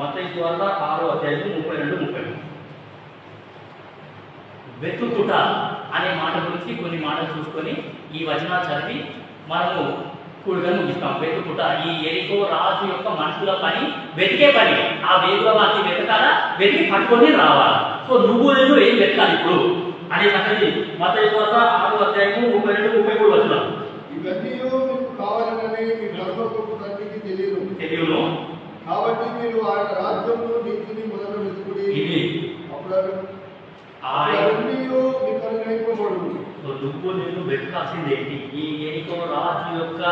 మత్తయి సువార్త ఆరో అధ్యాయం ముప్పై రెండు ముప్పై మూడు. వెతుకుట అనే మాట గురించి కొన్ని మాటలు చూసుకొని ఈ వచనాలు చదివి మనము కూడిగా ముగిస్తాం. వెతుకుట ఈ ఎరికో రాజు యొక్క మనుషుల పని వెతికే పని. ఆ వేగుల వాటిని వెతకాలా? వెతికి పట్టుకొని రావాలా? సో నువ్వు నేను ఏం వెతకాలి ఇప్పుడు? అనే సంగతి మత ఆరు అధ్యాయము ముప్పై రెండు ముప్పై మూడు వచ్చినాం ఇవన్నీ కావాలనని మీ కాబట్టి మీరు ఆయన రాజ్యము నీతిని మొదలు వెతుకుడి ఇది అప్పుడు సో నువ్వు నేను వెతకాల్సింది ఏంటి? ఈ ఎనికో రాజు యొక్క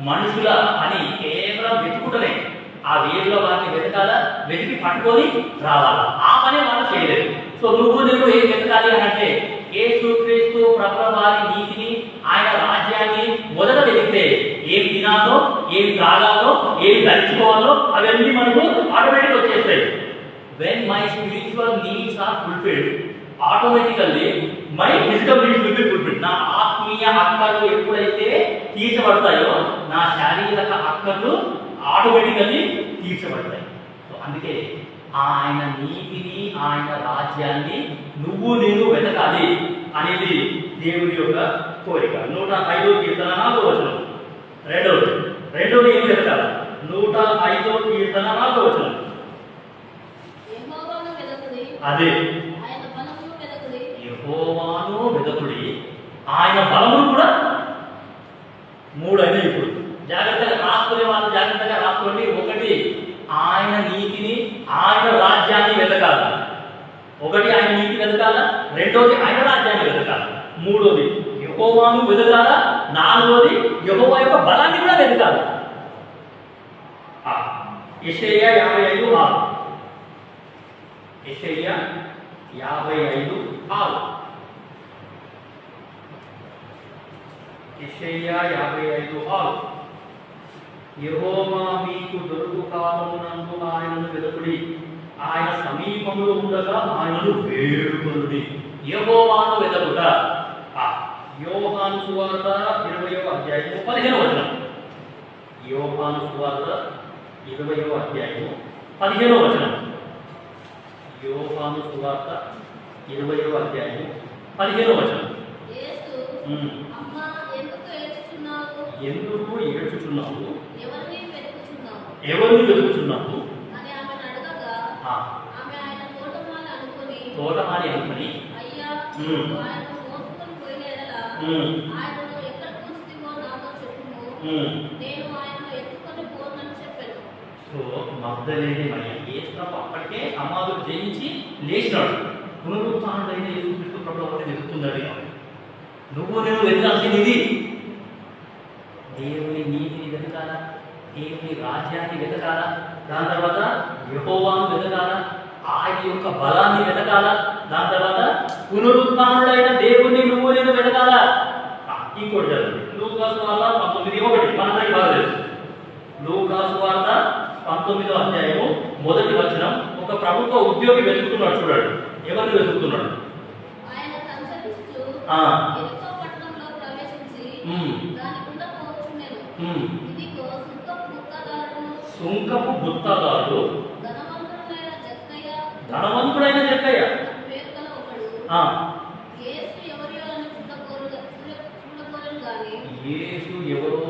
మనుషుల పని కేవలం వెతుకుటనే ఆ వేరులో వారిని వెతకాలా? వెతికి పట్టుకొని రావాలా? ఆ పని వాళ్ళు చేయలేదు. సో నువ్వు నువ్వు ఏం వెతకాలి అని అంటే యేసుక్రీస్తు ప్రభు వారి నీతిని ఆయన రాజ్యాన్ని మొదట వెతికితే ఏం తినాలో ఏం తాగాలో ఏం ధరించుకోవాలో అవన్నీ మనకు ఆటోమేటిక్ వచ్చేస్తాయి. When my spiritual needs are fulfilled automatically my physical needs will be fulfilled నా ఆత్మీయ అక్కర్లు ఎప్పుడైతే తీర్చబడతాయో నా శారీరక అక్కర్లు ఆటోమేటికల్లీ తీర్చబడతాయి. సో అందుకే ఆయన నీతిని ఆయన రాజ్యాన్ని నువ్వు నేను వెతకాలి అనేది దేవుడి యొక్క కోరిక నూట ఐదో కీర్తన నాలుగో వచనం రెండవది రెండవది ఏం వెతకాలి నూట ఐదో కీర్తన నాలుగో వచనం యెహోవాను వెదకుడి, అదే ఆయన బలమును వెదకుడి, యెహోవాను వెదకుడి ఆయన బలమును కూడా మూడు అయినాయి ఇప్పుడు జాగ్రత్తగా రాసుకునే వాళ్ళు జాగ్రత్తగా రాసుకోండి ఒకటి ఆయన నీతిని ఆయన రాజ్యాన్ని వెతకాలి ఒకటి ఆయన నీతి వెతకాల రెండోది ఆయన రాజ్యాన్ని వెతకాలి మూడోది యహోవాను వెదగాల నాలుగోది యహోవా యొక్క బలాన్ని కూడా వెతకాలి ఆ, యాభై ఐదు ఆరు. యెషయా యాభై ఐదు ఆరు. యెషయా యాభై ఐదు ఆరు. యెహోవా మీకు దొరుకు కాలమునందు ఆయనను వెదకుడి. ఆయన సమీపంలో ఉండగా ఆయనను వేడుకొనుడి యెహోవాను వెతకుట యోహాను సువార్త ఇరవయో అధ్యాయము పదిహేను వచనం. యోహాను సువార్త ఇరవయో అధ్యాయము పదిహేనో వచనం. యోహాను సువార్త ఇరవయో అధ్యాయము పదిహేనో వచనం. ఎందుకు ఏడ్చుచున్నావు? ఎవరిని వెతుకుచున్నావు? ఎవరిని వెతుకుచున్నావు? అని ఆయనను ఎక్కడ ఉంచితివో నాతో చెప్పుము. ఉమ్. నేను ఆయనను ఎత్తుకొని పోనని చెప్పాను సో మగ్ధలేని మరియ యేసుప్రభు అప్పటికే సమాధులు జయించి లేచినాడు. పునరుత్థానుడైన యేసుక్రీస్తు ప్రభు ఒకటి వెతుకుతున్నాడు నువ్వు నేను వెతకాల్సింది ఇది. దేవుని నీతిని వెతకాలా? దేవుని రాజ్యాన్ని వెతకాలా? దాని తర్వాత యహోవాను వెతకాలా? ఆయన యొక్క బలాన్ని వెతకాలా? దాని తర్వాత పునరుత్థానుడైన దేవుణ్ణి నువ్వు నేను వెతకాలా? ఇంకోటి చదువు లూకాసు వార్త పంతొమ్మిది ఒకటి మనందరికీ బాగా తెలుసు. లూకాసు వార్త పంతొమ్మిదో అధ్యాయము మొదటి వచనం. ఒక ప్రభుత్వ ఉద్యోగి వెతుకుతున్నాడు చూడండి. ఎవరిని వెతుకుతున్నాడు? ఆయన సంచరించుచు ఆ. ఎరికో యేసు ఎవరో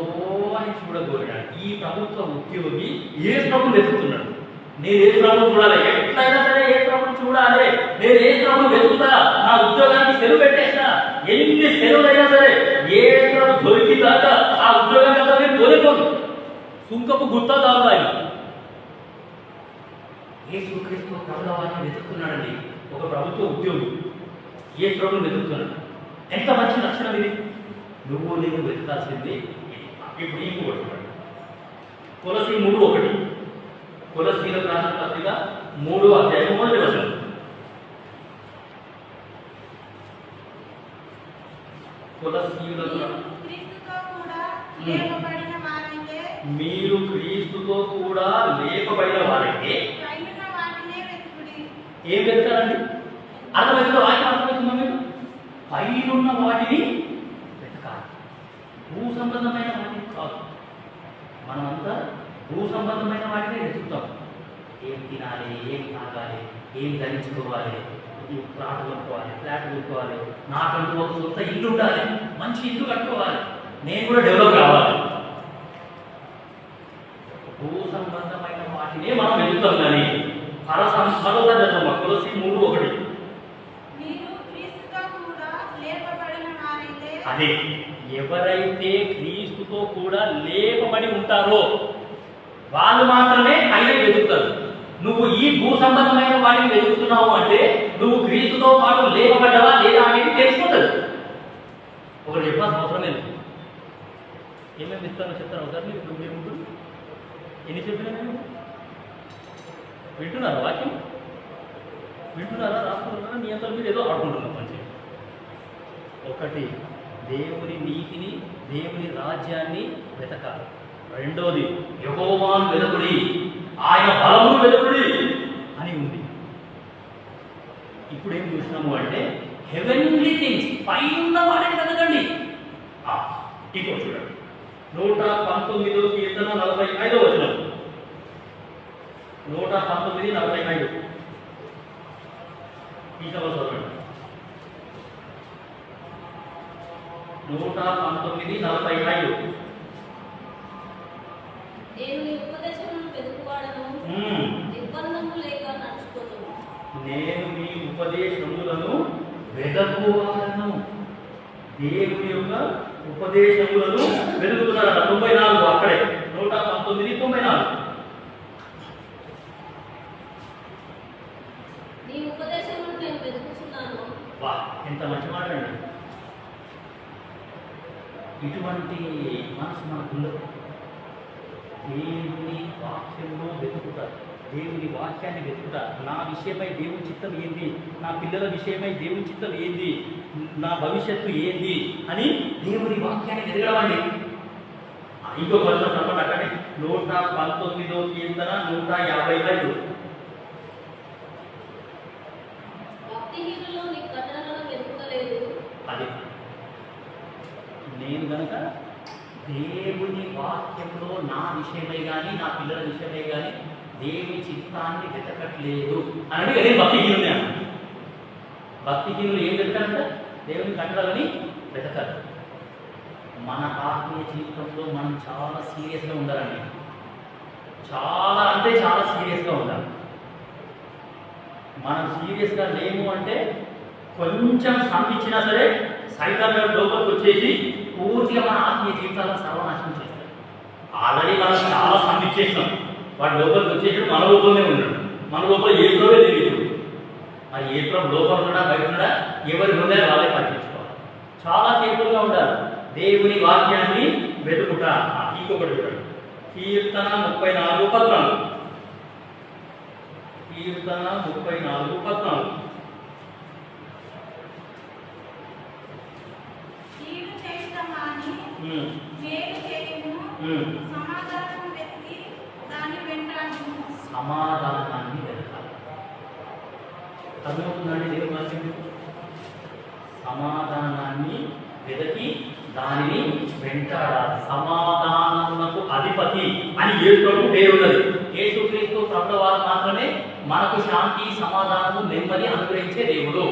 అని చూడగోరాడు ఈ ప్రభుత్వ ఉద్యోగి ఏ ప్రభు వెతుకుతున్నాడు. నేను ఏ ప్రభుత్వం చూడాలి? ఎట్లయినా సరే ఏ ప్రభుత్వం చూడాలి. నేను ఏ ప్రభుత్వం వెతుకుతా. నా ఉద్యోగానికి సెలవు పెట్టేసిన. ఎన్ని సెలవులైనా సరే ఏ ప్రభు దొరికిందాకా ఆ ఉద్యోగానికి అసలు నేను పోలేకపోను సుంకపు గుర్తా ఆయన యేసుక్రీస్తు ప్రభుల వారిని వెతుకుతున్నాడండి ఒక ప్రభుత్వ ఉద్యోగి ఏ ప్రభుత్వం వెతుకుతున్నాడు ఎంత మంచి లక్షణం ఇది? నువ్వు నేను వెతకాల్సింది. ఇప్పుడు ఇంకొకటి చూడండి తులసి మూడు ఒకటి. తులసీలకు రాసిన పత్రిక మూడు అధ్యాయం మొదటి వచనం. మీరు క్రీస్తుతో కూడా లేపబడిన వారైతే ఏం వెతకాలండి? అర్థమవుతుందా వాక్యం? అర్థమవుతుందా మీకు? పైనున్న వాటిని భూ సంబంధమైన వాటిని కాదు. మనమంతా భూ సంబంధమైన వాటిని వెతుకుతాం. ఏం తినాలి ఏం తాగాలి ఏం ధరించుకోవాలి ఫ్లాట్ కొనుక్కోవాలి ఫ్లాట్ కొనుక్కోవాలి నాకంటూ ఒక సొంత ఇల్లు ఉండాలి మంచి ఇల్లు కట్టుకోవాలి నేను కూడా డెవలప్ కావాలి. భూ సంబంధమైన వాటినే మనం వెళ్తాం కానీ పర సం- మరోసారి చదవమ్మా. కొలసి మూడు ఒకటి. అదే. ఎవరైతే క్రీస్తుతో కూడా లేపబడి ఉంటారో వాళ్ళు మాత్రమే ఆయన వెతుకుతారు. నువ్వు ఈ భూ సంబంధమైన వాటిని వెతుకుతున్నావు అంటే నువ్వు క్రీస్తుతో పాటు లేపబడ్డావా లేదా అనేది తెలిసిపోతుంది ఒకటి చెప్పాల్సిన అవసరం లేదు. ఏమేమి ఇస్తానో చెప్తాను ఒకసారి మీరు? మీరు ఎన్ని చెప్పినా నేను? వింటున్నారా వాక్యం? వింటున్నారా? రాసుకుంటున్నారా మీ అంతా మీరు ఏదో ఆడుకుంటున్నాం మంచిగా ఒకటి దేవుని నీతిని దేవుని రాజ్యాన్ని వెతకాలి. రెండోది యహోవాను వెలుగుడి ఆయన బలము వెలుగుడి అని ఉంది. ఇప్పుడు ఏం చూసినాము అంటే హెవెన్లీ థింగ్స్ పైన వాటిని వెతకండి. ఆ, ఇంకో చూడండి. నూట పంతొమ్మిదో కీర్తన నలభై ఐదో వచ్చిన నూట పంతొమ్మిది నలభై ఐదు. ఈ సభ నూట పంతొమ్మిది నలభై ఐదు. నేను మీ ఉపదేశములను వెదకువాలను దేవుని యొక్క ఉపదేశములను వెతుకుతున్నారట తొంభై నాలుగు అక్కడే. నూట పంతొమ్మిది తొంభై నాలుగు. ఎంత మంచి మాట అండి. ఇటువంటి మనసు మనకుండదు దేవుని వాక్యంలో వెతుకుతారు దేవుని వాక్యాన్ని వెతుకుతారు నా విషయమై దేవుని చిత్తం ఏంది? నా పిల్లల విషయమై దేవుని చిత్తం ఏంది? నా భవిష్యత్తు ఏంది? అని దేవుని వాక్యాన్ని వెతకడమండి. ఇంకో వచనం చెప్పండి అక్కడే. నూట పంతొమ్మిదో కీర్తన నూట యాభై ఐదు భక్తిహీనులు నీ కట్టడలను వెతుకలేదు అది నేను గనక దేవుని వాక్యంలో నా విషయమై కానీ నా పిల్లల విషయమై కానీ దేవుని చిత్తాన్ని వెతకట్లేదు. అని అదే నేను భక్తిహీనుని అన్న. భక్తిహీనులు ఏం వెతకాలంట? దేవుని కట్టడాలని వెతకాలి. మన ఆత్మీయ జీవితంలో మనం చాలా సీరియస్గా ఉండాలండి. చాలా అంటే చాలా సీరియస్గా ఉండాలి. మనం సీరియస్గా లేము అంటే కొంచెం సంపించినా సరే సైతాన్ని లోపలికి వచ్చేసి పూర్తిగా మన ఆత్మీయ జీవితాలను సర్వనాశనం చేస్తాడు. ఆల్రెడీ మనం చాలా సంపించేసినాం వాటి లోపలికి వచ్చేసి మన లోపలనే ఉన్నాడు. మన లోపల ఏ తెలియదు మరి ఏ లోపల ఉన్నాడా బయట ఉన్నాడా? ఎవరి హృదయాలు వాళ్ళే పట్టించుకోవాలి చాలా కేర్ఫుల్గా ఉండాలి. దేవుని వాక్యాన్ని వెతుకుట. ఆ, ఇంకొకటి చూడండి. కీర్తన ముప్పై నాలుగు పద్నాలుగు. కీర్తన ముప్పై నాలుగు పద్నాలుగు కీడు చేయటం మాని ఉమ్, మేలు చేయము ఉమ్. సమాధానం వెతికి దాన్ని వెంటాడుము సమాధానాన్ని వెతకాలి. అర్థమవుతుందండి దేవుడు వాక్యం సమాధానాన్ని వెతకి దానిని వెంటాడాలి. సమాధానమునకు అధిపతి అని యేసుకు పేరున్నది యేసుక్రీస్తు ప్రభుల వారు మాత్రమే మనకు శాంతి సమాధానము నెమ్మది అనుగ్రహించే దేవుడు.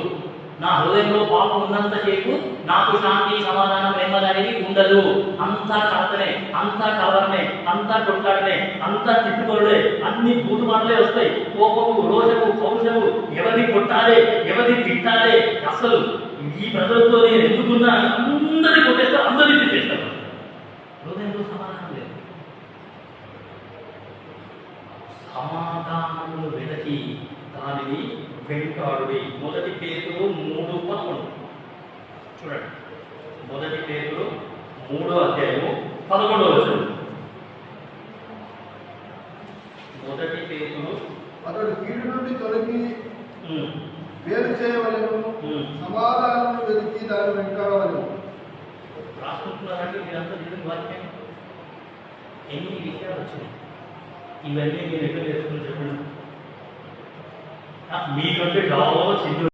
నా హృదయంలో పాపం ఉన్నంత సేపు నాకు శాంతి సమాధానం నెమ్మది అనేది ఉండదు. అంతా కలతనే అంతా కలవరనే అంతా కొట్లాడనే అంతా తిట్టుకోడే అన్ని బూతు మాటలే వస్తాయి. కోపము రోజము పౌరుషము ఎవరిని కొట్టాలి ఎవరిని తిట్టాలి? అసలు ఈ ప్రజలతో నేను ఎందుకున్నా? అందరిని కొట్టేస్తా అందరిని తిట్టేస్తాను హృదయంలో సమాధానం లేదు. సమాధానములు వెతకి దానిని వెంటాడుడి మొదటి పేరులో మూడు పదకొండు. చూడండి. మొదటి పేరులో మూడో అధ్యాయము పదకొండవ వచనం. మొదటి పేరులో అతడు కీడు నుండి తొలగి వేరు చేయవలను. సమాధానం వెతికి దాని వెంటాడవలను రాసుకుంటున్నారంటే మీరంతా దేవుని వాక్యం? ఎన్ని విషయాలు వచ్చినాయి? ఇవన్నీ మీరు ఎక్కడ నేర్చుకుని చెప్పండి. మీకంటే చాలా చిన్న